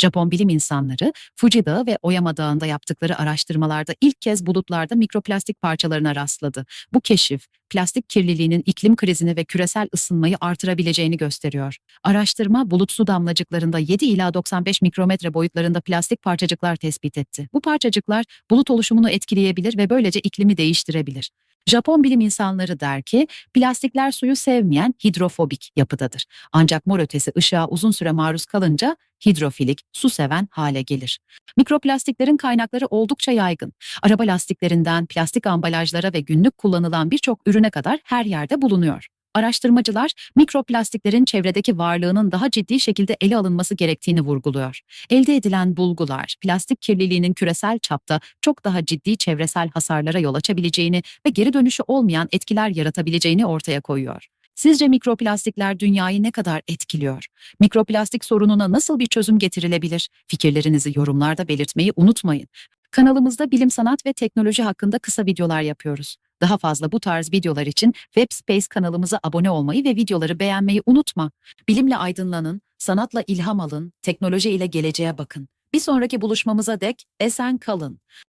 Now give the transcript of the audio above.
Japon bilim insanları Fuji Dağı ve Oyama Dağı'nda yaptıkları araştırmalarda ilk kez bulutlarda mikroplastik parçalarına rastladı. Bu keşif, plastik kirliliğinin iklim krizini ve küresel ısınmayı artırabileceğini gösteriyor. Araştırma bulut su damlacıklarında 7 ila 95 mikrometre boyutlarında plastik parçacıklar tespit etti. Bu parçacıklar bulut oluşumunu etkileyebilir ve böylece iklimi değiştirebilir. Japon bilim insanları der ki, plastikler suyu sevmeyen hidrofobik yapıdadır. Ancak mor ötesi ışığa uzun süre maruz kalınca hidrofilik, su seven hale gelir. Mikroplastiklerin kaynakları oldukça yaygın. Araba lastiklerinden plastik ambalajlara ve günlük kullanılan birçok ürüne kadar her yerde bulunuyor. Araştırmacılar mikroplastiklerin çevredeki varlığının daha ciddi şekilde ele alınması gerektiğini vurguluyor. Elde edilen bulgular, plastik kirliliğinin küresel çapta çok daha ciddi çevresel hasarlara yol açabileceğini ve geri dönüşü olmayan etkiler yaratabileceğini ortaya koyuyor. Sizce mikroplastikler dünyayı ne kadar etkiliyor? Mikroplastik sorununa nasıl bir çözüm getirilebilir? Fikirlerinizi yorumlarda belirtmeyi unutmayın. Kanalımızda bilim, sanat ve teknoloji hakkında kısa videolar yapıyoruz. Daha fazla bu tarz videolar için Webspace kanalımıza abone olmayı ve videoları beğenmeyi unutma. Bilimle aydınlanın, sanatla ilham alın, teknoloji ile geleceğe bakın. Bir sonraki buluşmamıza dek esen kalın.